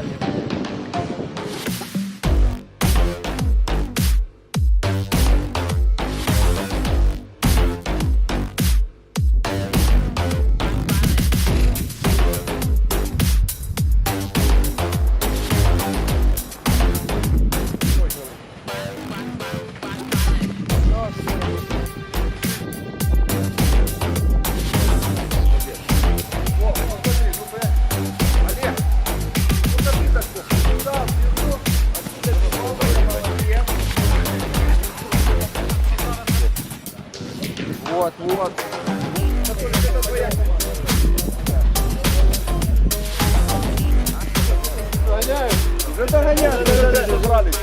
Thank you. Вот, вот. Догоняють. Вже доганяють. Вже доганяють.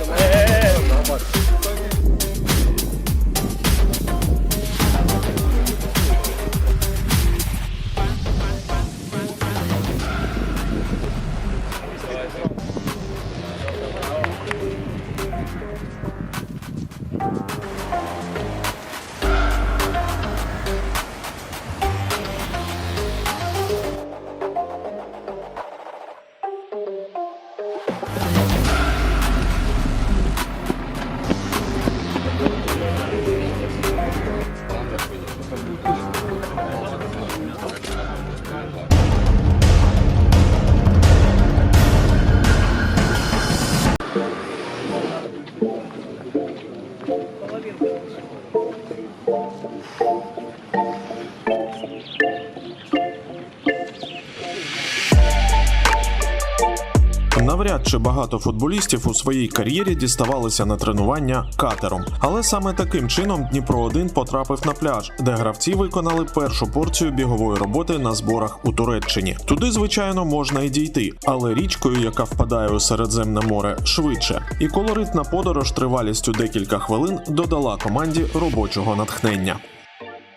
Навряд чи багато футболістів у своїй кар'єрі діставалися на тренування катером. Але саме таким чином Дніпро 1 потрапив на пляж, де гравці виконали першу порцію бігової роботи на зборах у Туреччині. Туди, звичайно, можна і дійти, але річкою, яка впадає у Середземне море, швидше. І колоритна подорож тривалістю декілька хвилин додала команді робочого натхнення.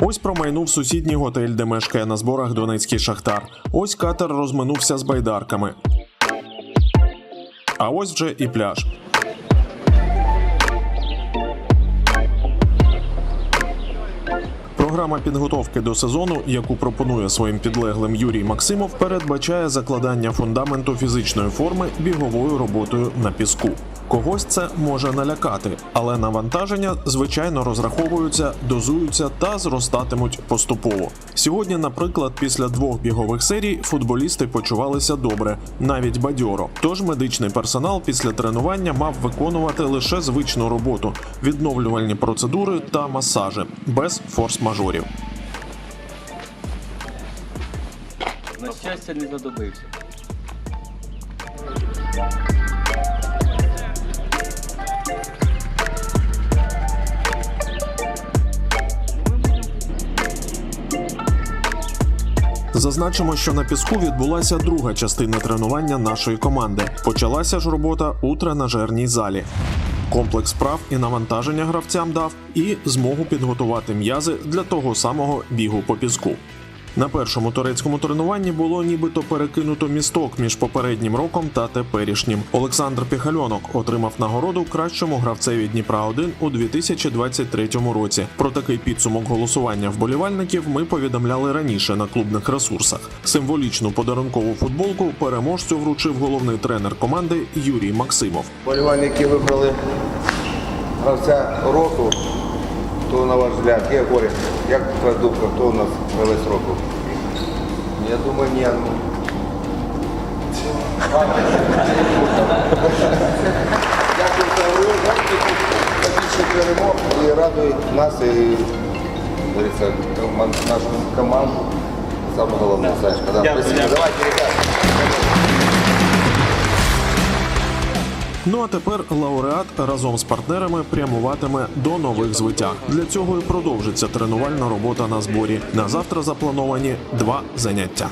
Ось промайнув сусідній готель, де мешкає на зборах Донецький Шахтар. Ось катер розминувся з байдарками. А ось вже і пляж. Програма підготовки до сезону, яку пропонує своїм підлеглим Юрій Максимов, передбачає закладання фундаменту фізичної форми біговою роботою на піску. Когось це може налякати, але навантаження звичайно розраховуються, дозуються та зростатимуть поступово. Сьогодні, наприклад, після двох бігових серій футболісти почувалися добре, навіть бадьоро. Тож медичний персонал після тренування мав виконувати лише звичну роботу, відновлювальні процедури та масажі без форс-мажорів. На щастя, не задобився. Зазначимо, що на піску відбулася друга частина тренування нашої команди. Почалася ж робота у тренажерній залі. Комплекс прав і навантаження гравцям дав і змогу підготувати м'язи для того самого бігу по піску. На першому турецькому тренуванні було нібито перекинуто місток між попереднім роком та теперішнім. Олександр Піхальонок отримав нагороду кращому гравцеві Дніпра 1 у 2023 році. Про такий підсумок голосування вболівальників ми повідомляли раніше на клубних ресурсах. Символічну подарункову футболку переможцю вручив головний тренер команди Юрій Максимов. Болівальники вибрали гравця року. То на ваш взгляд, є горі. Як твоя думка, хто у нас гравець року? Я думаю, ні. ну. Дякую за гру, дякую більше перемог і радує нас і нашу команду. Саме головне, Сашка. Давайте, ребята. Ну а тепер лауреат разом з партнерами прямуватиме до нових звитяг. Для цього і продовжиться тренувальна робота на зборі. На завтра заплановані два заняття.